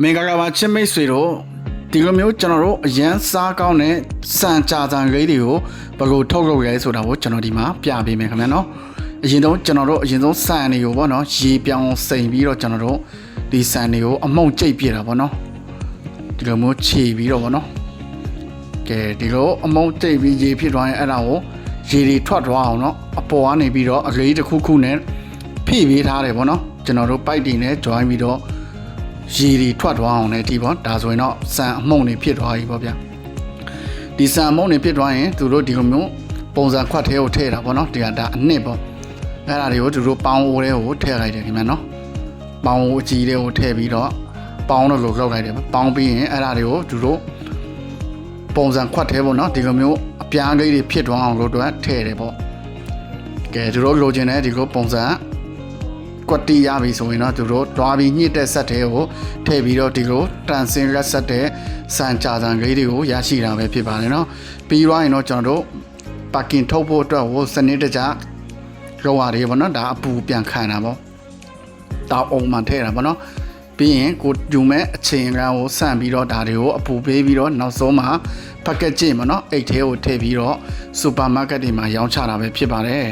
မင်္ဂလာပါချစ်မိတ်ဆွေတို့ဒီလိုမျိုးကျွန်တော်တို့အရန်စားကောင်းတဲ့စံကြာစံလေးတွေကိုဘယ်လိုထုတ်လုပ်ရဲဆိုတာကိုကျွန်တော်ဒီမှာပြပေးမယ်ခင်ဗျာနော်အရင်ဆုံးကျွန်တော်တို့အရင်ဆုံးစံတွေကိုပေါ့နော်ရေပြောင်းစိန်ပြီးတော့ကျွန်တော်တို့ဒီစံတွေကိုအမုံကျိတ်ပြတာပေါ့နော်ဒီလိုမျိုးခြေပြီးတော့ပေါ့နော်ကဲဒီလိုအမုံကျိတ်ပြီးရေဖြစ်သွားရင်အဲ့ဒါကိုရေတွေထွက်သွားအောင်နော်အပေါ်ကနေပြီးတော့အလေးတစ်ခုခုနဲ့ဖိပေးထားတယ်ပေါ့နော်ကျွန်တော်တို့ပိုက်တွေနဲ့ join ပြီးတော့ ရေတွေထွက်သွားအောင်လည်းဒီပေါ့ဒါဆိုရင်တော့စံအမှုန့်တွေဖြစ်သွားပြီပေါ့ဗျာဒီစံအမှုန့်တွေဖြစ်သွားရင်သူတို့ဒီလိုမျိုးပုံစံခွက်သေးကိုထည့်တာပေါ့နော်ဒီကဒါအနှစ်ပေါ့အဲ့ဒါတွေကိုသူတို့ပေါင်းအိုးတွေကိုထည့်လိုက်တယ်ခင်ဗျာနော်ပေါင်းအိုးအကြီးတွေကိုထည့်ပြီးတော့ပေါင်းလို့လို့လောက်လိုက်တယ်ပေါ့ပေါင်းပြီးရင်အဲ့ဒါတွေကိုသူတို့ပုံစံခွက်သေးပေါ့နော်ဒီလိုမျိုးအပြားလေးတွေဖြစ်သွားအောင်လို့တော့ထည့်တယ်ပေါ့ကဲသူတို့လိုချင်တဲ့ဒီလိုပုံစံ ကွက်တီရပြီဆိုရင်တော့သူတို့တွားပြီးညှစ်တဲ့ဆက်တွေကိုထည့်ပြီးတော့ဒီလိုတန်စင်ရက်ဆက်တဲ့စံကြာစံကလေးတွေကိုရရှိတာပဲဖြစ်ပါတယ်เนาะပြီးတော့ရင်တော့ကျွန်တော်တို့ပါကင်ထုတ်ဖို့အတွက်ဟိုစနစ်တကျလောက်ရတယ်ပေါ့နော်ဒါအပူပြန်ခံတာပေါ့တောက်အောင်မှထည့်တာပေါ့နော်ပြီးရင်ကိုယူမဲ့အချိန်ကကိုစန့်ပြီးတော့ဒါတွေကိုအပူပေးပြီးတော့နောက်ဆုံးမှာပက်ကက်ကျင့်ပေါ့နော်အိတ်ထဲကိုထည့်ပြီးတော့စူပါမားကတ်တွေမှာရောင်းချတာပဲဖြစ်ပါတယ်